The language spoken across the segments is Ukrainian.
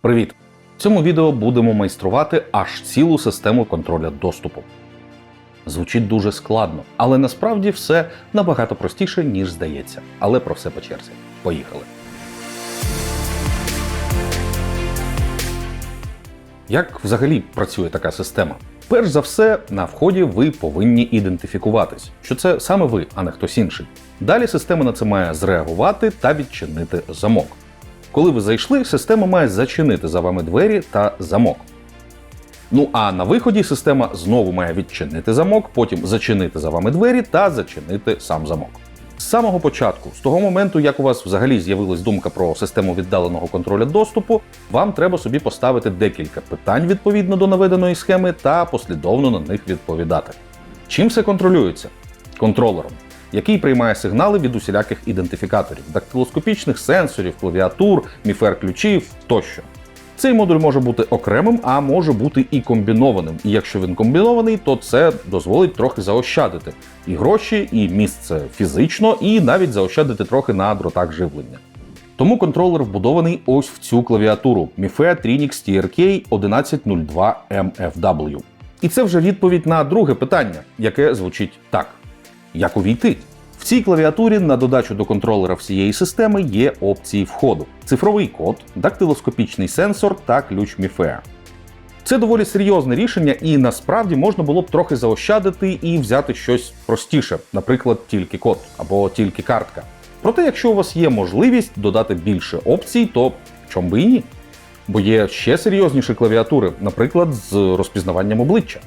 Привіт! В цьому відео будемо майструвати аж цілу систему контроля доступу. Звучить дуже складно, але насправді все набагато простіше, ніж здається. Але про все по черзі. Поїхали. Як взагалі працює така система? Перш за все, на вході ви повинні ідентифікуватись, що це саме ви, а не хтось інший. Далі система на це має зреагувати та відчинити замок. Коли ви зайшли, система має зачинити за вами двері та замок. Ну а на виході система знову має відчинити замок, потім зачинити за вами двері та зачинити сам замок. З самого початку, з того моменту, як у вас взагалі з'явилась думка про систему віддаленого контролю доступу, вам треба собі поставити декілька питань відповідно до наведеної схеми та послідовно на них відповідати. Чим все контролюється? Контролером, який приймає сигнали від усіляких ідентифікаторів, дактилоскопічних сенсорів, клавіатур, міфер ключів тощо. Цей модуль може бути окремим, а може бути і комбінованим. І якщо він комбінований, то це дозволить трохи заощадити і гроші, і місце фізично, і навіть заощадити трохи на дротах живлення. Тому контролер вбудований ось в цю клавіатуру MIFE Trinix TRK 1102 MFW. І це вже відповідь на друге питання, яке звучить так: як увійти? В цій клавіатурі на додачу до контролера всієї системи є опції входу: цифровий код, дактилоскопічний сенсор та ключ MIFE. Це доволі серйозне рішення, і насправді можна було б трохи заощадити і взяти щось простіше, наприклад, тільки код або тільки картка. Проте, якщо у вас є можливість додати більше опцій, то чом би і ні? Бо є ще серйозніші клавіатури, наприклад, з розпізнаванням обличчя.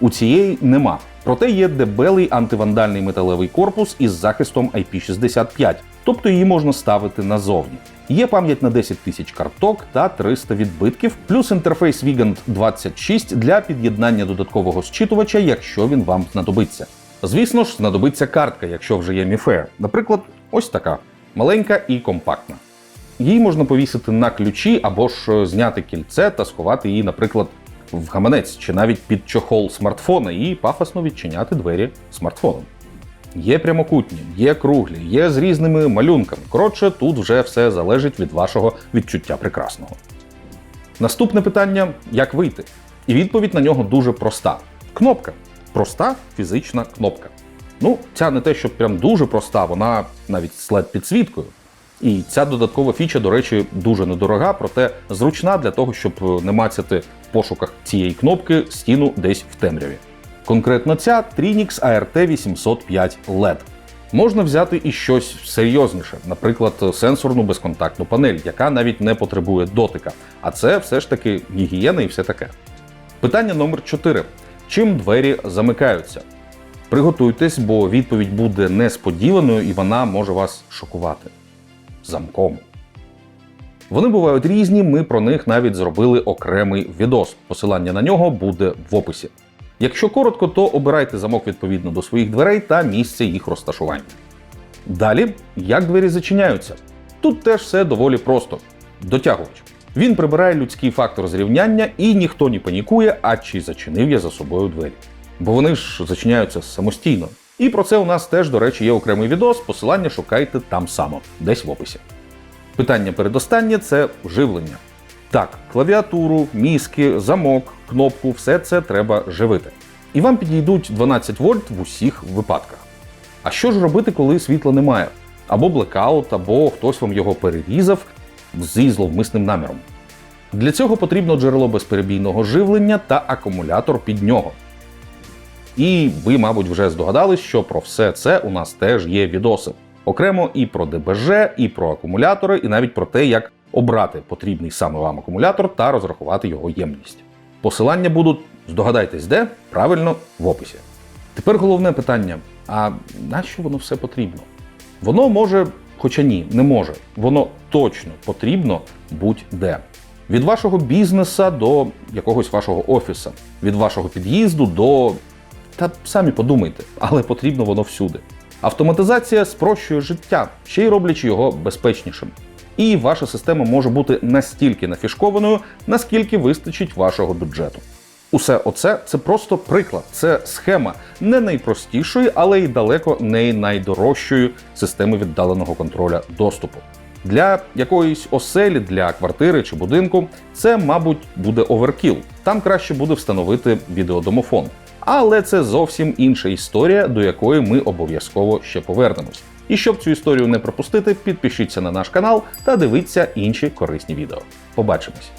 У цієї нема. Проте є дебелий антивандальний металевий корпус із захистом IP65, тобто її можна ставити назовні. Є пам'ять на 10 тисяч карток та 300 відбитків, плюс інтерфейс Vigant 26 для під'єднання додаткового зчитувача, якщо він вам знадобиться. Звісно ж, знадобиться картка, якщо вже є MIFARE. Наприклад, ось така маленька і компактна. Її можна повісити на ключі або ж зняти кільце та сховати її, наприклад, в гаманець чи навіть під чохол смартфона і пафосно відчиняти двері смартфоном. Є прямокутні, є круглі, є з різними малюнками. Коротше, тут вже все залежить від вашого відчуття прекрасного. Наступне питання: як вийти? І відповідь на нього дуже проста: кнопка. Проста фізична кнопка. Ну, ця не те, що прям дуже проста, вона навіть з led підсвіткою. І ця додаткова фіча, до речі, дуже недорога, проте зручна для того, щоб не мацяти в пошуках цієї кнопки стіну десь в темряві. Конкретно ця Trinix ART 805 LED. Можна взяти і щось серйозніше, наприклад, сенсорну безконтактну панель, яка навіть не потребує дотика. А це все ж таки гігієна і все таке. Питання номер 4. Чим двері замикаються? Приготуйтесь, бо відповідь буде несподіваною і вона може вас шокувати. Замком. Вони бувають різні, ми про них навіть зробили окремий відос. Посилання на нього буде в описі. Якщо коротко, то обирайте замок відповідно до своїх дверей та місця їх розташування. Далі, як двері зачиняються? Тут теж все доволі просто. Дотягувач. Він прибирає людський фактор зрівняння і ніхто не панікує, а чи зачинив я за собою двері. Бо вони ж зачиняються самостійно. І про це у нас теж, до речі, є окремий відос, посилання шукайте там само, десь в описі. Питання передостаннє це живлення. Так, клавіатуру, мізки, замок, кнопку, все це треба живити. І вам підійдуть 12 вольт в усіх випадках. А що ж робити, коли світла немає? Або блекаут, або хтось вам його перерізав зі зловмисним наміром. Для цього потрібно джерело безперебійного живлення та акумулятор під нього. І ви, мабуть, вже здогадались, що про все це у нас теж є відоси. Окремо і про ДБЖ, і про акумулятори, і навіть про те, як обрати потрібний саме вам акумулятор та розрахувати його ємність. Посилання будуть, здогадайтесь, де? Правильно, в описі. Тепер головне питання: а нащо воно все потрібно? Воно може, хоча ні, не може. Воно точно потрібно будь-де. Від вашого бізнеса до якогось вашого офіса, від вашого під'їзду до. Та самі подумайте, але потрібно воно всюди. Автоматизація спрощує життя, ще й роблячи його безпечнішим. І ваша система може бути настільки нафішкованою, наскільки вистачить вашого бюджету. Усе оце це просто приклад, це схема не найпростішої, але й далеко не найдорожчої системи віддаленого контроля доступу. Для якоїсь оселі, для квартири чи будинку це, мабуть, буде оверкіл. Там краще буде встановити відеодомофон. Але це зовсім інша історія, до якої ми обов'язково ще повернемось. І щоб цю історію не пропустити, підпишіться на наш канал та дивіться інші корисні відео. Побачимось!